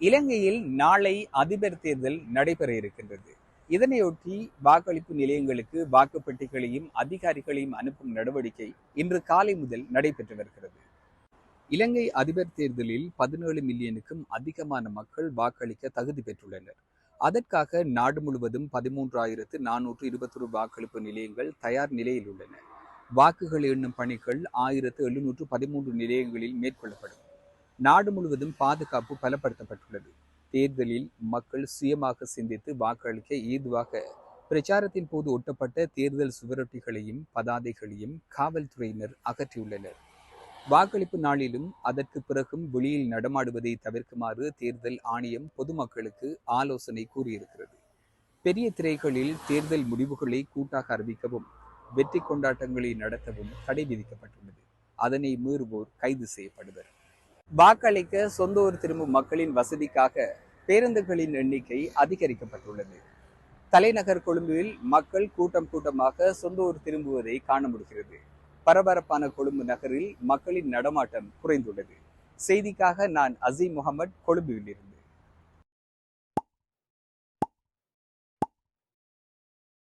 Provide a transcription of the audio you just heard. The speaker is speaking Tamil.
இலங்கையில் நாளை அதிபர் தேர்தல் நடைபெற இருக்கின்றது. இதனையொட்டி வாக்களிப்பு நிலையங்களுக்கு வாக்குப்பெட்டிகளையும் அதிகாரிகளையும் அனுப்பும் நடவடிக்கை இன்று காலை முதல் நடைபெற்று வருகிறது. இலங்கை அதிபர் தேர்தலில் பதினேழு மில்லியனுக்கும் அதிகமான மக்கள் வாக்களிக்க தகுதி பெற்றுள்ளனர். அதற்காக நாடு முழுவதும் பதிமூன்றாயிரத்து நானூற்று இருபத்தொரு வாக்களிப்பு நிலையங்கள் தயார் நிலையில் உள்ளன. வாக்குகள் எண்ணும் பணிகள் ஆயிரத்து எழுநூற்று பதிமூன்று நிலையங்களில் மேற்கொள்ளப்படும். நாடு முழுவதும் பாதுகாப்பு பலப்படுத்தப்பட்டுள்ளது. தேர்தலில் மக்கள் சுயமாக சிந்தித்து வாக்களிக்க ஏதுவாக பிரச்சாரத்தின் போது ஒட்டப்பட்ட தேர்தல் சுவரொட்டிகளையும் பதாதைகளையும் காவல்துறையினர் அகற்றியுள்ளனர். வாக்களிப்பு நாளிலும் அதற்கு பிறகும் வெளியில் நடமாடுவதை தவிர்க்குமாறு தேர்தல் ஆணையம் பொதுமக்களுக்கு ஆலோசனை கூறியிருக்கிறது. பெரிய திரைகளில் தேர்தல் முடிவுகளை கூட்டாக அறிவிக்கவும் வெற்றி கொண்டாட்டங்களை நடத்தவும் தடை விதிக்கப்பட்டுள்ளது. அதனை மீறுவோர் கைது செய்யப்படுவர். வாக்களிக்க சொந்த ஊர் திரும்பும் மக்களின் வசதிக்காக பேருந்துகளின் எண்ணிக்கை அதிகரிக்கப்பட்டுள்ளது. தலைநகர் கொழும்பில் மக்கள் கூட்டம் கூட்டமாக சொந்த ஊர் திரும்புவதை காண முடிகிறது. பரபரப்பான கொழும்பு நகரில் மக்களின் நடமாட்டம் குறைந்துள்ளது. செய்திக்காக நான் அசீம் முகமது கொழும்புவில் இருந்து